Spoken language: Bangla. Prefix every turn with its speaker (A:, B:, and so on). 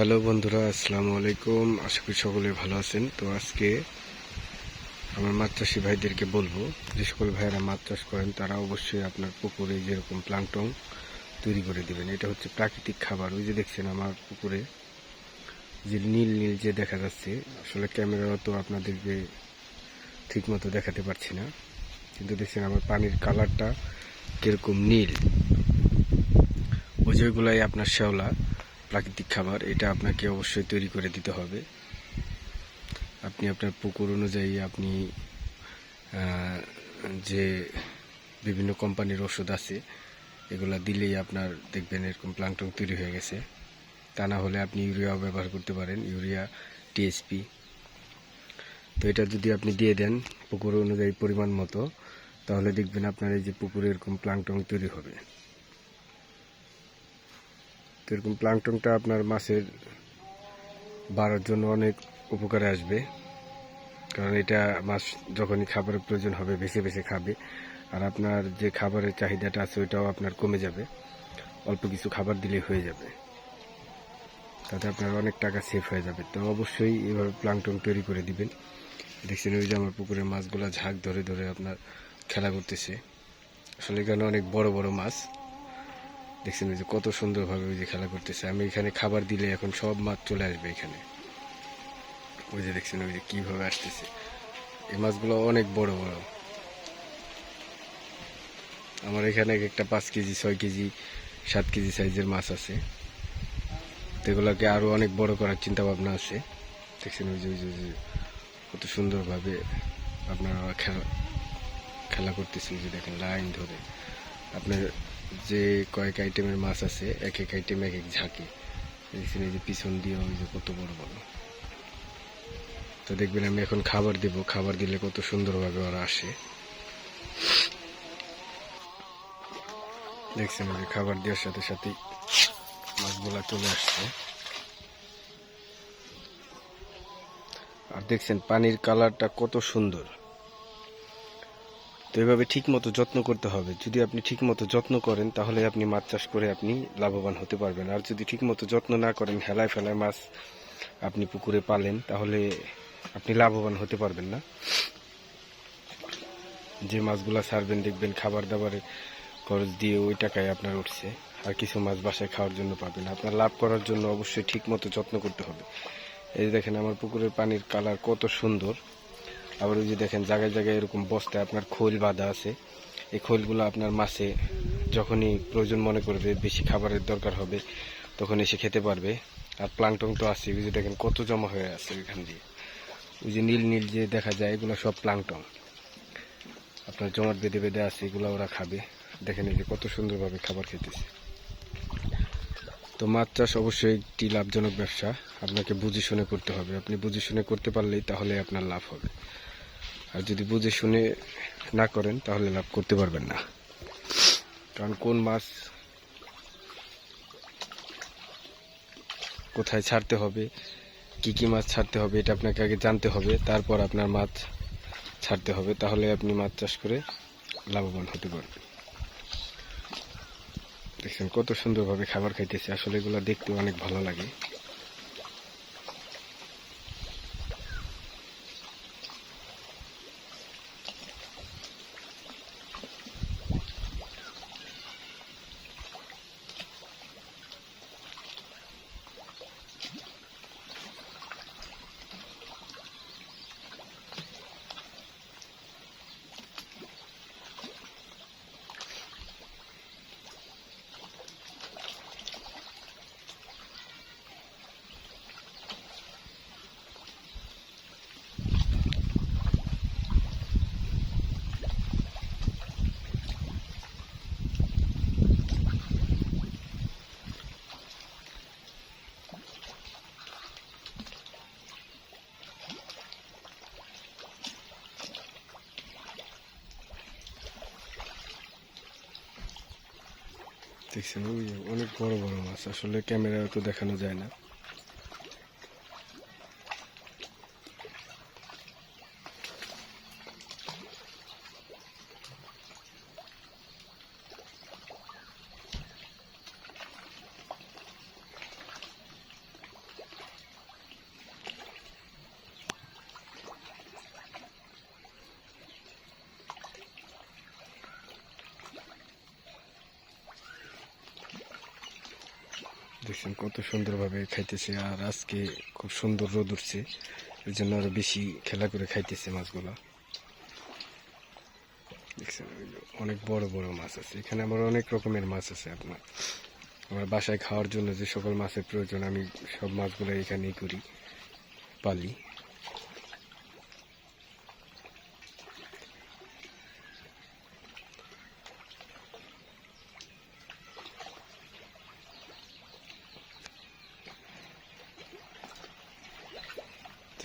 A: হ্যালো বন্ধুরা, আসসালামু আলাইকুম। আশা করি সকলে ভালো আছেন। তো আজকে আমার মাছ চাষি ভাইদেরকে বলব, যে সকল ভাইয়েরা মাছ চাষ করেন, তারা অবশ্যই আপনার পুকুরে যেরকম প্লাংটন তৈরি করে দেবেন। এটা হচ্ছে প্রাকৃতিক খাবার। ওই যে দেখছেন আমার পুকুরে যে নীল নীল যে দেখা যাচ্ছে, আসলে ক্যামেরা তো আপনাদেরকে ঠিক মতো দেখাতে পারছি না। কিন্তু দেখছেন আমার পানির কালারটা কীরকম নীল। ওই যেগুলাই আপনার শ্যাওলা। প্রাকৃতিক খাবার, এটা আপনাকে অবশ্যই তৈরি করে দিতে হবে। আপনি আপনার পুকুর অনুযায়ী আপনি যে বিভিন্ন কোম্পানির ওষুধ আছে, এগুলো দিলেই আপনার দেখবেন এরকম প্লাংটন তৈরি হয়ে গেছে। তা না হলে আপনি ইউরিয়াও ব্যবহার করতে পারেন, ইউরিয়া, টিএসপি। তো এটা যদি আপনি দিয়ে দেন পুকুর অনুযায়ী পরিমাণ মতো, তাহলে দেখবেন আপনার এই যে পুকুরে এরকম প্লাংটন তৈরি হবে। তো এরকম প্লাংটনটা আপনার মাছের বাড়ার জন্য অনেক উপকারে আসবে। কারণ এটা মাছ যখনই খাবারের প্রয়োজন হবে, বেছে বেছে খাবে। আর আপনার যে খাবারের চাহিদাটা আছে, ওইটাও আপনার কমে যাবে। অল্প কিছু খাবার দিলে হয়ে যাবে। তাতে আপনার অনেক টাকা সেভ হয়ে যাবে। তো অবশ্যই এভাবে প্লাংটন তৈরি করে দিবেন। দেখছেন ওই যে আমার পুকুরের মাছগুলো ঝাঁক ধরে ধরে আপনার খেলা করতেছে। আসলে এখানে অনেক বড় বড় মাছ। দেখছেন যে কত সুন্দরভাবে ওই যে খেলা করতেছে। আমি এখানে খাবার দিলে এখন সব মাছ চলে আসবে এখানে। ওই যে দেখছেন ওই যে কীভাবে আসতেছে। এই মাছগুলো অনেক বড় বড়। আমার এখানে একটা পাঁচ কেজি, ছয় কেজি, সাত কেজি সাইজের মাছ আছে। তো এগুলোকে আরও অনেক বড় করার চিন্তা ভাবনা আছে। দেখছেন ওই যে ওই যে কত সুন্দরভাবে আপনারা খেলা খেলা করতেছে ওই যে দেখেন লাইন ধরে। আপনার যে কয়েক আইটেমের মাছ আছে, এক এক আইটেম, এক এক ঝাঁকে। দেখছেন এই যে পিছন দিয়ে ওই যে কত বড় বড়। তো দেখবেন আমি এখন খাবার দেব। খাবার দিলে কত সুন্দরভাবে ওরা আসে। দেখছেন যে খাবার দেওয়ার সাথে সাথেই মাছগুলা চলে আসছে। আর দেখছেন পানির কালারটা কত সুন্দর। তো এভাবে ঠিক মতো যত্ন করতে হবে। যদি আপনি ঠিক মতো যত্ন করেন, তাহলে আপনি মাছ চাষ করে আপনি লাভবান হতে পারবেন। আর যদি ঠিক মতো যত্ন না করেন, হেলায় ফেলায় মাছ আপনি পুকুরে পালেন, তাহলে আপনি লাভবান হতে পারবেন না। যে মাছগুলা ছাড়বেন দেখবেন খাবার দাবারের খরচ দিয়ে ওই টাকায় আপনার উঠছে। আর কিছু মাছ বাসায় খাওয়ার জন্য পাবেন। আপনার লাভ করার জন্য অবশ্যই ঠিক মতো যত্ন করতে হবে। এই দেখেন, আমার পুকুরের পানির কালার কত সুন্দর। আবার ওই যে দেখেন জায়গায় জায়গায় এরকম বস্তায় আপনার খোল বাঁধা আছে। এই খোলগুলো আপনার মাছে যখনই প্রয়োজন মনে করবে, বেশি খাবারের দরকার হবে, তখন এসে খেতে পারবে। আর প্লাংটন তো আছে, ওই যে দেখেন কত জমা হয়ে আছে ওইখান দিয়ে। ওই যে নীল নীল যে দেখা যায়, এগুলো সব প্লাংটন আপনার জমাট বেঁধে বেঁধে আছে, এগুলো ওরা খাবে। দেখেন এই যে কত সুন্দরভাবে খাবার খেতেছে। তো মাছ চাষ অবশ্যই একটি লাভজনক ব্যবসা। আপনাকে বুঝে শুনে করতে হবে। আপনি বুঝে শুনে করতে পারলেই তাহলে আপনার লাভ হবে। আর যদি বুঝে শুনে না করেন, তাহলে লাভ করতে পারবেন না। কারণ কোন মাছ কোথায় ছাড়তে হবে, কি কি মাছ ছাড়তে হবে, এটা আপনাকে আগে জানতে হবে, তারপর আপনার মাছ ছাড়তে হবে, তাহলে আপনি মাছ চাষ করে লাভবান হতে পারবেন। দেখছেন কত সুন্দরভাবে খাবার খাইতেছে, আসলে এগুলো দেখতে অনেক ভালো লাগে। দেখছেন অনেক বড় বড় মাছ আসলে ক্যামেরায় তো দেখানো যায় না। দেখছেন কত সুন্দরভাবে খাইতেছে, আর আজকে খুব সুন্দর রোদ উঠছে ওই জন্য আরও বেশি খেলা করে খাইতেছে মাছগুলো। দেখছেন অনেক বড় বড় মাছ আছে। এখানে আমার অনেক রকমের মাছ আছে আপনার। আমার বাসায় খাওয়ার জন্য যে সকল মাছের প্রয়োজন, আমি সব মাছগুলো এখানেই করি, পালি।